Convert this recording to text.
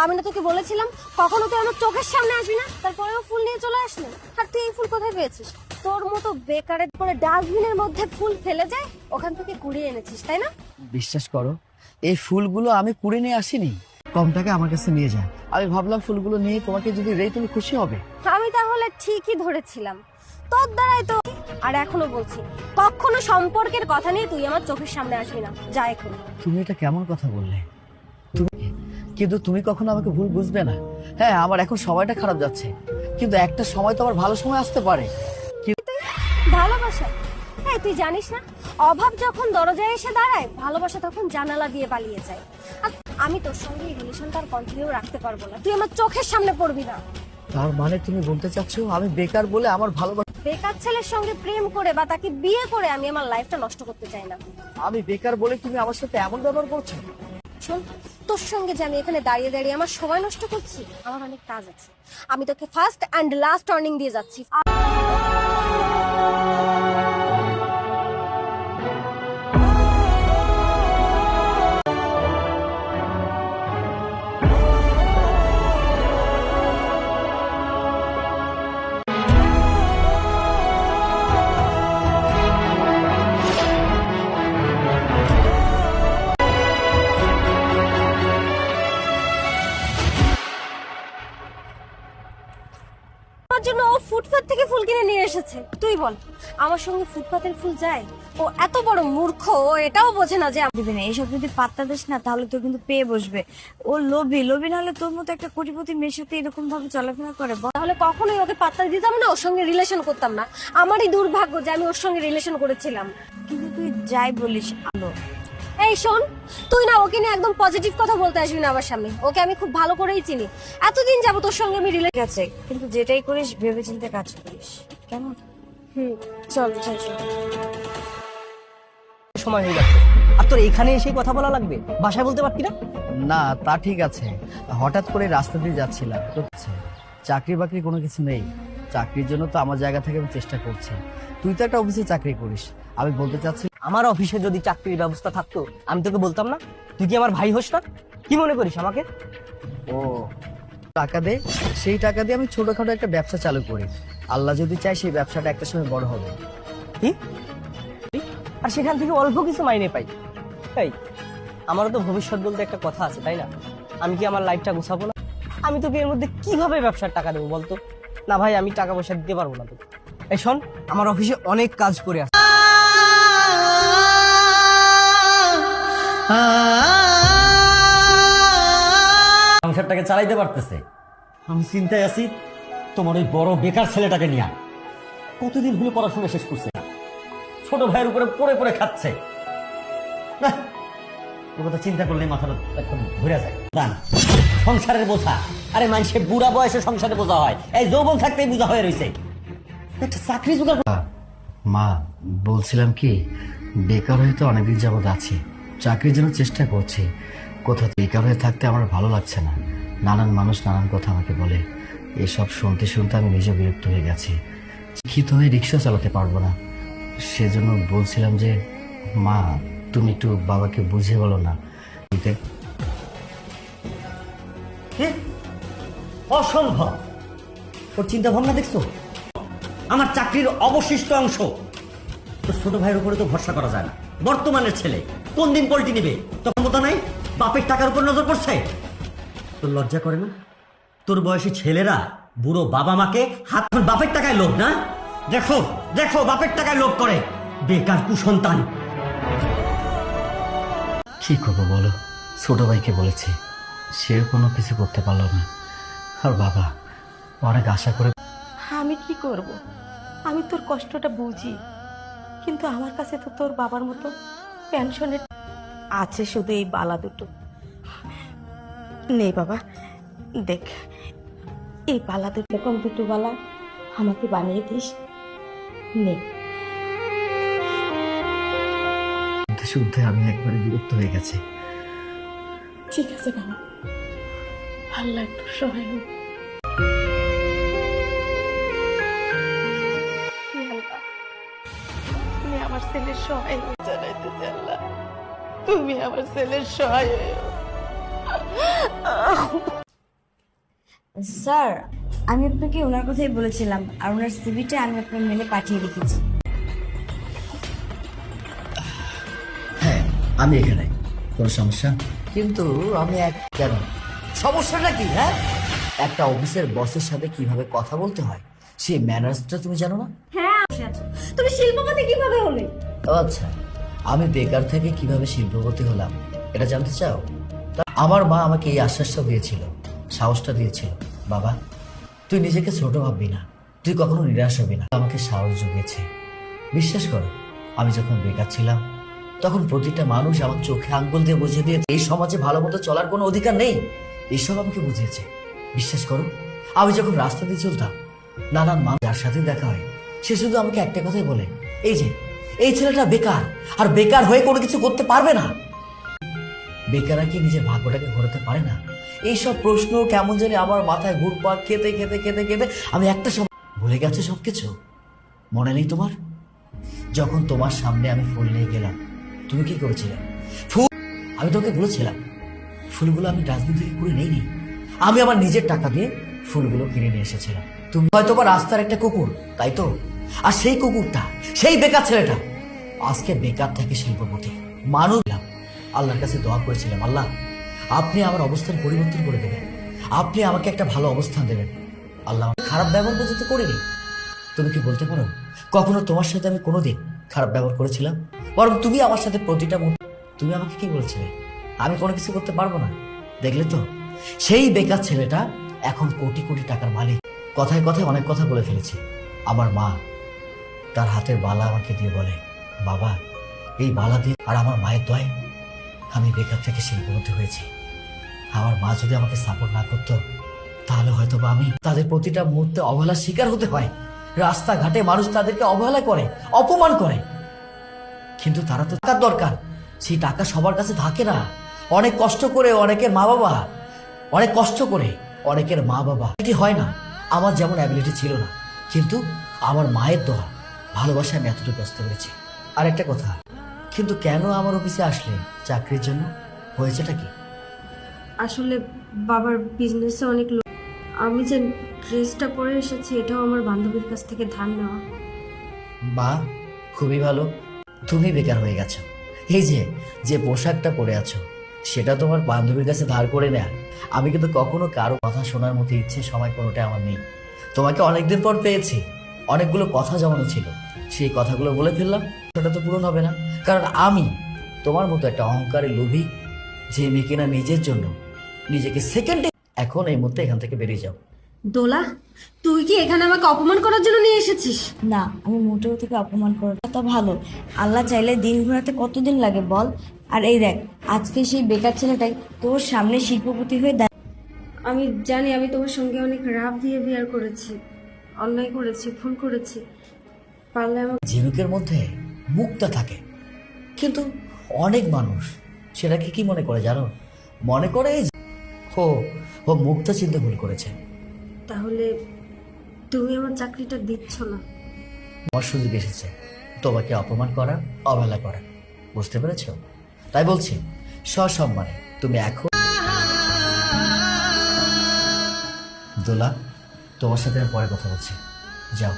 আমি না তোকে বলেছিলাম কখনো তুই আমার চোখের সামনে আসবি না তারপরেও ফুল নিয়ে চলে আসলি। আর তুই এই ফুল কোথায় পেয়েছিস? তোর মতো বেকারের পরে ডাস্টবিনের মধ্যে ফুল ফেলে যায় ওখান থেকে কুড়িয়ে এনেছিস তাই না? বিশ্বাস করো এই ফুলগুলো আমি কুড়ে নিয়ে আসিনি। কম টাকা আমার কাছে নিয়ে যা। আমি ভাবলাম ফুলগুলো নিয়ে তোমাকে যদি রেই তুমি খুশি হবে। আমি তাহলে ঠিকই ধরেছিলাম। তোর দ্বারাই তো আর এখনও বলছি কখনো সম্পর্কের কথা নিয়ে তুই আমার চোখের সামনে আসবি না। যা এখন। তুমি এটা কেমন কথা বললে? তুমি কিন্তু তুমি কখনো আমাকে ভুল বুঝবে না। হ্যাঁ আমার এখন সময়টা খারাপ যাচ্ছে। কিন্তু একটা সময় তো আমার ভালো সময় আসতে পারে। ভালোবাসা? এই তুই জানিস না? অভাব যখন দরজায় এসে দাঁড়ায় ভালোবাসা তখন জানালা দিয়ে পালিয়ে যায়। আর আমি তোর সঙ্গে এই রিলেশনটা আর কন্টিনিউ রাখতে পারব না। তুই আমার চোখের সামনে পড়বি না। তার মানে তুমি বলতে চাচ্ছ আমি বেকার বলে আমার ভালোবাসা বেকার ছেলের সঙ্গে প্রেম করে বা তাকে বিয়ে করে আমি আমার লাইফটা নষ্ট করতে চাই না। আমি বেকার বলে তুমি আমার সাথে এমন ব্যবহার করছ? শোন, তোর সঙ্গে যে আমি এখানে দাঁড়িয়ে দাঁড়িয়ে আমার সময় নষ্ট করছি, আমার অনেক কাজ আছে। আমি তোকে ফার্স্ট অ্যান্ড লাস্ট টার্নিং দিয়ে যাচ্ছি। এসেছে তুই বল, আমার সঙ্গে ফুটপাতের ফুল যায়? ও এত বড় মূর্খ, ও এটাও বোঝে না যে দিবে না এইসব যদি পাত্তা দিস না, তাহলে তো কিন্তু পেয়ে বসবে। ও লোভী লোভী না হলে তোর মতো একটা কোটিপতি মেয়ের সাথে এরকম ভাবে চলাফেরা করে? তাহলে কখনোই ওকে পাত্তা দিতাম না, ওর সঙ্গে রিলেশন করতাম না। আমারই দুর্ভাগ্য যে আমি ওর সঙ্গে রিলেশন করেছিলাম। কিন্তু তুই যাই বলিস, আলো। এই শোন, তুই না ওকে নিয়ে একদম পজিটিভ কথা বলতে আসবি না আমার সামনে। ওকে আমি খুব ভালো করেই চিনি। এতদিন যাব তোর সঙ্গে আমি ঠিক আছে, কিন্তু যেটাই করিস ভেবে চিন্তে কাজ করিস। কেমন হুম চল চল চল। সময় হয়ে যাচ্ছে। আর তোর এখানে এসে কথা বলা লাগবে? বাসায় বলতে পারতি না? না তা ঠিক আছে। হঠাৎ করে রাস্তা দিয়ে যাচ্ছিলাম চাকরি বাকরি কোনো কিছু নেই। চাকরির জন্য তো আমার জায়গা থেকে আমি চেষ্টা করছি। তুই তো একটা অফিসে চাকরি করিস। আমি বলতে চাচ্ছি আমার অফিসে যদি চাকরির ব্যবস্থা থাকতো আমি তোকে বলতাম না? তুই কি আমার ভাই হোস না? কি মনে করিস আমাকে? ও টাকা দে। সেই টাকা দিয়ে আমি ছোটখাটো একটা ব্যবসা চালু করি। আল্লাহ যদি চায়, সেই ব্যবসাটা একটা সময় বড় হবে। আর সেখান থেকে অল্প কিছু মাইনে পাই। তাই আমারও তো ভবিষ্যৎ বলতে একটা কথা আছে, তাই না? আমি কি আমার লাইফটা গুছাবো না? আমি তোকে এর মধ্যে কীভাবে ব্যবসার টাকা দেবো বলতো? না ভাই, আমি টাকা পয়সা দিতে পারব না তোকে। এই শোন, আমার অফিসে অনেক কাজ করে আছে। সংসারটাকে চালাইতে পারতেছে। আমি চিন্তায় আছি তোমার ওই বড় বেকার ছেলেটাকে নিয়ে কতদিন হলো পড়াশোনা শেষ করছে না। ছোট ভাইয়ের উপরে পড়ে পড়ে খাচ্ছে। কথা চিন্তা করলে মাথাটা একদম ঘুরে যায়। দান সংসারের বোঝা। আরে বুড়া বয়সে সংসারে বোঝা হয়। এই যৌবন থাকতেই বোঝা হয়ে রয়েছে একটা চাকরি জোগাড় মা, বলছিলাম কি, বেকার হয়ে তো অনেকদিন যাবৎ আছি। চাকরির জন্য চেষ্টা করছি। কোথাও বেকার হয়ে থাকতে আমার ভালো লাগছে না। নানান মানুষ নানান কথা আমাকে বলে। এসব শুনতে শুনতে আমি নিজে বিরক্ত হয়ে গেছি। শিক্ষিত হয়ে রিক্সা চালাতে পারব না। সেজন্য বলছিলাম যে, মা, তুমি একটু বাবাকে বুঝিয়ে বলো না। অসম্ভব। ওর চিন্তা ভাবনা দেখছ? আমার চাকরির অবশিষ্ট অংশ। তো ছোট ভাইয়ের উপরে তো ভরসা করা যায় না। বর্তমানের ছেলে কোন দিন পল্টি নেবে? তখন মতো নাই, বাপের টাকার উপর নজর পড়ছে। তোর লজ্জা করে না? তোর বয়সী ছেলেরা বুড়ো বাবা মাকে হাত ধরে বাপের টাকায় লোভ না? দেখো দেখো বাপের টাকায় লোভ করে। বেকার কুসন্তান। কি করব বলো? ছোট ভাইকে বলেছি সেও কোনো কিছু করতে পারল না। আর বাবা অনেক আশা করে আমি কি করব? আমি তোর কষ্টটা বুঝি কিন্তু আমার কাছে তো তোর বাবার মতো পেনশনের আছে শুধু এই বালা দুটো। নেই বাবা দেখ এই বালা দুটো কম দুটো বালা আমাকে বানিয়ে দিস নে। শুনতে আমি একবারে বিরক্ত হয়ে গেছি। ঠিক আছে বাবা। আল্লাহ একটু সহায় হোক। তুমি আমার ছেলের সহায় হয়ে আল্লাহ তুমি আমার ছেলের সহায় হয়ে স্যার আমি আপনাকে ওনার কথাই বলেছিলাম আর ওনার সিভিটা আমি আপনার মেলে পাঠিয়ে রেখেছি। হ্যাঁ আমি এখানে। কোনো সমস্যা? কিন্তু আমি এক কেন? সমস্যাটা কি হ্যাঁ? একটা অফিসের বসের সাথে কীভাবে কথা বলতে হয়? সেই ম্যানার্সটা তুমি জানো না? হ্যাঁ তুমি শিল্পপতি কীভাবে হলে? ও আচ্ছা আমি বেকার থেকে কীভাবে শিল্পপতি হলাম এটা জানতে চাও? তা আমার মা আমাকে এই আশ্বাসটা দিয়েছিল। সাহসটা দিয়েছিল। বাবা, তুই নিজেকে ছোট ভাববি না। তুই কখনো নিরাশ হবি না। আমাকে সাহস জুগিয়েছে। বিশ্বাস করো, আমি যখন বেকার ছিলাম, তখন প্রতিটা মানুষ আমার চোখে আঙ্গুল দিয়ে বুঝিয়ে দিয়েছে, এই সমাজে ভালো মতো চলার কোনো অধিকার নেই। এসব আমাকে বুঝিয়েছে। বিশ্বাস করো, আমি যখন রাস্তা দিয়ে চলতাম, নানান মানুষ যার সাথে দেখা হয়, সে শুধু আমাকে একটা কথাই বলে, এই যে, এই ছেলেটা বেকার, আর বেকার হয়ে কোনো কিছু করতে পারবে না। বেকারা কি নিজের ভাগ্যটাকে ঘোরাতে পারে না? এইসব প্রশ্ন কেমন জানি আমার মাথায় ঘুরপাক খেতে খেতে খেতে খেতে আমি একটা সময় ভুলে গেছো সবকিছু? মনে নেই তোমার? যখন তোমার সামনে আমি ফুল নিয়ে গেলাম, তুমি কি করেছিলে? ফুল আমি তোকে বলেছিলাম, ফুলগুলো আমি ডাস্টবিন থেকে করে নেইনি। আমি আমার নিজের টাকা দিয়ে ফুলগুলো কিনে নিয়ে এসেছিলাম। তুমি হয়তো বা রাস্তার একটা কুকুর, তাই তো? আর সেই কুকুরটা, সেই বেকার ছেলেটা, আজকে বেকার থেকে শিল্পপতি, মানুষ আল্লাহর কাছে দোয়া করেছিলাম, আল্লাহ। আপনি আমার অবস্থান পরিবর্তন করে দেবেন। আপনি আমাকে একটা ভালো অবস্থান দেবেন। আল্লাহ খারাপ ব্যবহার পর্যন্ত করিনি। তুমি কি বলতে পারো? কখনো তোমার সাথে আমি কোনোদিন খারাপ ব্যবহার করেছিলাম? বরং তুমি আমার সাথে প্রতিটা তুমি আমাকে কি বলছিলে? আমি কোনো কিছু করতে পারব না। দেখলে তো? সেই বেকার ছেলেটা এখন কোটি কোটি টাকার মালিক। কথায় কথায় অনেক কথা বলে ফেলেছে। আমার মা তার হাতের বালা আমাকে দিয়ে বলে, বাবা, এই বালা দিয়ে আর আমার মায়ের দয় আমি বেকার থেকে শিল্পপতি হয়েছি। আমার মা যদি আমাকে সাপোর্ট না করতো, তাহলে হয়তো বা আমি তাদের প্রতিটা মুহূর্তে অবহেলার শিকার হতে হয়। রাস্তাঘাটে মানুষ তাদেরকে অবহেলা করে, অপমান করে। কিন্তু তারা তো টাকার দরকার। সেই টাকা সবার কাছে থাকে না। অনেক কষ্ট করে অনেকের মা বাবা, অনেক কষ্ট করে অনেকের মা বাবা। এটি হয় না, আমার যেমন অ্যাবিলিটি ছিল না, কিন্তু আমার মায়ের দোয়া ভালোবাসা আমি এতটুকু আসতে পেরেছি। আর একটা কথা, কিন্তু কেন আমার অফিসে আসলে চাকরির জন্য? হয়েছেটা কি? আসলে বাবার বিজনেসে অনেক লোক আমি যে ড্রেসটা পরে এসেছি, এটাও আমার বান্ধবীর কাছ থেকে ধার নেওয়া। বা খুবই ভালো। তুমি বেকার হয়ে গেছো। এই যে যে পোশাকটা পরে আছো, সেটা তোমার বান্ধবীর কাছে ধার করে নেয়া। আমি কিন্তু কখনো কারও কথা শোনার মতো ইচ্ছে, সময় কোনোটা আমার নেই। তোমাকে অনেকদিন পর পেয়েছি। অনেকগুলো কথা জমানো ছিল। সেই কথাগুলো বলে ফেললাম। সেটা তো পূরণ হবে না। কারণ আমি তোমার মতো একটা অহংকারে লোভী যে মেয়ে কিনা নিজের জন্য নিজেকে সেকেন্ডে এখন এই মুহূর্তে এখান থেকে বেরিয়ে যাও। দোলা তুই কি এখানে আমাকে অপমান করার জন্য নিয়ে এসেছিস? না আমি মোটেও থেকে অপমান করব তা ভালো আল্লাহ চাইলে দিন ঘোরাতে কতদিন লাগে বল? আর এই দেখ আজকে সেই বেকার ছেলেটাই তোর সামনে শিল্পপতি হয়ে দাঁড় আমি জানি আমি তোমার সঙ্গে অনেক রাফ বিহেভিয়ার করেছি অন্যায় করেছি ভুল করেছি। পারলে আমার ঝিনুকের মধ্যে মুক্তা থাকে। কিন্তু অনেক মানুষ সেটাকে কি মনে করে জানো? মনে করে ও ও মুক্তা চিনতে ভুল করেছে। তাহলে তুমি আমার চাকরিটা দিচ্ছ না? আমার সুযোগ এসেছে। তোমাকে অপমান করা অবহেলা করা। বুঝতে পেরেছ? তাই বলছি সসম্মানে তুমি এখন দোলা তোমার সাথে আমি পরে কথা বলছি। যাও।